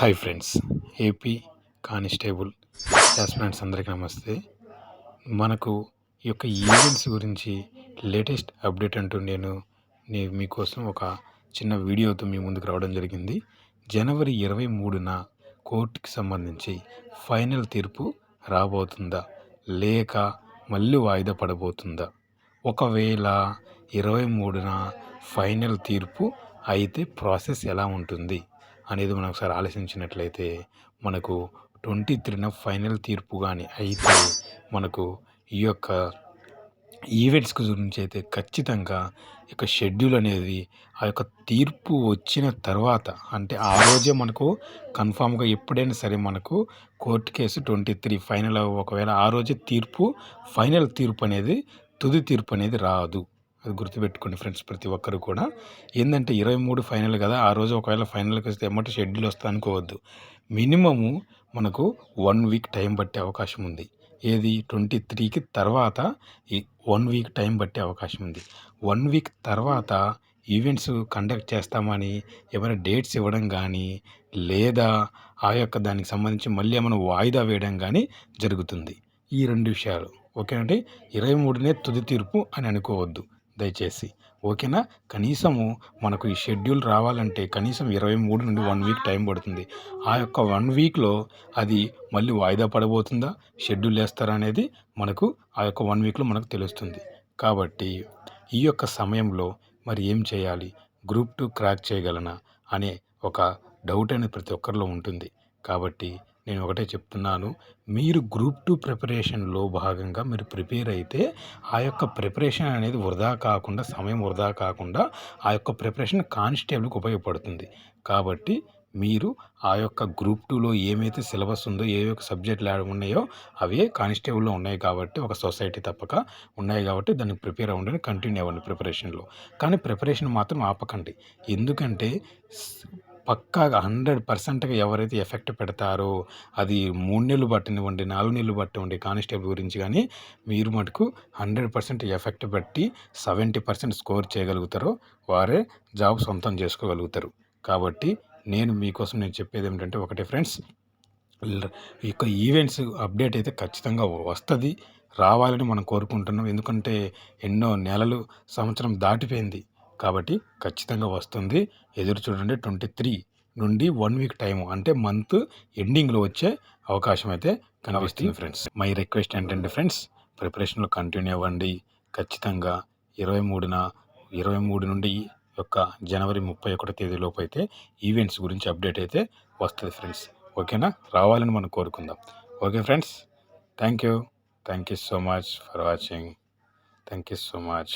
Hi friends AP constable friends అందరికీ నమస్తే. మనకు ఈ యొక్క ఈవెంట్స్ గురించి లేటెస్ట్ అప్డేట్ అంటూ నేను నేను మీకోసం ఒక చిన్న వీడియోతో మీ ముందుకు రావడం జరిగింది. జనవరి ఇరవై మూడున కోర్టుకి సంబంధించి ఫైనల్ తీర్పు రాబోతుందా? లేక మళ్ళీ వాయిదా పడబోతుందా? ఒకవేళ ఇరవై మూడున ఫైనల్ తీర్పు అయితే ప్రాసెస్ ఎలా ఉంటుంది? అనేది మనం ఒకసారి ఆలోచించినట్లయితే మనకు ట్వంటీ త్రీన ఫైనల్ తీర్పు కానీ అయితే మనకు ఈ యొక్క ఈవెంట్స్ గురించి అయితే ఖచ్చితంగా యొక్క షెడ్యూల్ అనేది ఆ యొక్క తీర్పు వచ్చిన తర్వాత అంటే ఆ రోజే మనకు కన్ఫామ్గా ఎప్పుడైనా సరే మనకు court case twenty three final ఒకవేళ ఆ రోజే తీర్పు ఫైనల్ తీర్పు అనేది తుది తీర్పు అనేది రాదు. అది గుర్తుపెట్టుకోండి ఫ్రెండ్స్ ప్రతి ఒక్కరు కూడా. ఏంటంటే ఇరవై మూడు ఫైనల్ కదా ఆ రోజు ఒకవేళ ఫైనల్కి వస్తే ఎమ్మటి షెడ్యూల్ వస్తా అనుకోవద్దు. మినిమము మనకు వన్ వీక్ టైం పట్టే అవకాశం ఉంది. ఏది? ట్వంటీ త్రీకి తర్వాత ఈ వన్ వీక్ టైం పట్టే అవకాశం ఉంది. వన్ వీక్ తర్వాత ఈవెంట్స్ కండక్ట్ చేస్తామని ఏమైనా డేట్స్ ఇవ్వడం కానీ లేదా ఆ యొక్క దానికి సంబంధించి మళ్ళీ ఏమైనా వాయిదా వేయడం కానీ జరుగుతుంది. ఈ రెండు విషయాలు. ఓకేనండి? ఇరవై మూడునే తుది తీర్పు అని అనుకోవద్దు. దయచేసి. ఓకేనా? కనీసము మనకు ఈ షెడ్యూల్ రావాలంటే కనీసం ఇరవై మూడు నుండి వన్ వీక్ టైం పడుతుంది. ఆ యొక్క వన్ వీక్లో అది మళ్ళీ వాయిదా పడబోతుందా? షెడ్యూల్ వేస్తారా అనేది మనకు ఆ యొక్క వన్ వీక్లో మనకు తెలుస్తుంది. కాబట్టి ఈ యొక్క సమయంలో మరి ఏం చేయాలి? గ్రూప్ టూ క్రాక్ చేయగలనా? అనే ఒక డౌట్ అనేది ప్రతి ఒక్కరిలో ఉంటుంది. కాబట్టి నేను ఒకటే చెప్తున్నాను. మీరు గ్రూప్ టూ ప్రిపరేషన్లో భాగంగా మీరు ప్రిపేర్ అయితే ఆ యొక్క ప్రిపరేషన్ అనేది వృధా కాకుండా సమయం వృధా కాకుండా ఆ యొక్క ప్రిపరేషన్ కానిస్టేబుల్కి ఉపయోగపడుతుంది. కాబట్టి మీరు ఆ యొక్క గ్రూప్ టూలో ఏమైతే సిలబస్ ఉందో ఏ యొక్క సబ్జెక్టులు ఉన్నాయో అవే కానిస్టేబుల్లో ఉన్నాయి కాబట్టి ఒక సొసైటీ తప్పక ఉన్నాయి కాబట్టి దానికి ప్రిపేర్ అవ్వండి కంటిన్యూ అవ్వండి ప్రిపరేషన్లో. కానీ ప్రిపరేషన్ మాత్రం ఆపకండి. ఎందుకంటే పక్కాగా హండ్రెడ్ పర్సెంట్గా ఎవరైతే ఎఫెక్ట్ పెడతారో అది మూడు నెలలు పట్టనివ్వండి నాలుగు నెలలు పట్టివ్వండి కానిస్టేబుల్ గురించి కానీ మీరు మటుకు హండ్రెడ్ పర్సెంట్ ఎఫెక్ట్ బట్టి సెవెంటీ పర్సెంట్ స్కోర్ చేయగలుగుతారో వారే జాబ్ సొంతం చేసుకోగలుగుతారు. కాబట్టి నేను మీకోసం నేను చెప్పేది ఏమిటంటే ఒకటే ఫ్రెండ్స్ ఈ యొక్క ఈవెంట్స్ అప్డేట్ అయితే ఖచ్చితంగా వస్తుంది రావాలని మనం కోరుకుంటున్నాం. ఎందుకంటే ఎన్నో నెలలు సంవత్సరం దాటిపోయింది. కాబట్టి ఖచ్చితంగా వస్తుంది. ఎదురు చూడండి ట్వంటీ త్రీ నుండి వన్ వీక్ టైము అంటే మంత్ ఎండింగ్లో వచ్చే అవకాశం అయితే కనిపిస్తుంది ఫ్రెండ్స్. మై రిక్వెస్ట్ ఏంటంటే ఫ్రెండ్స్ ప్రిపరేషన్లో కంటిన్యూ అవ్వండి. ఖచ్చితంగా ఇరవై మూడున ఇరవై మూడు నుండి యొక్క జనవరి ముప్పై ఒకటో తేదీలోపు అయితే ఈవెంట్స్ గురించి అప్డేట్ అయితే వస్తుంది ఫ్రెండ్స్. ఓకేనా? రావాలని మనం కోరుకుందాం. Okay friends. Thank you. Thank you so much for watching. Thank you so much.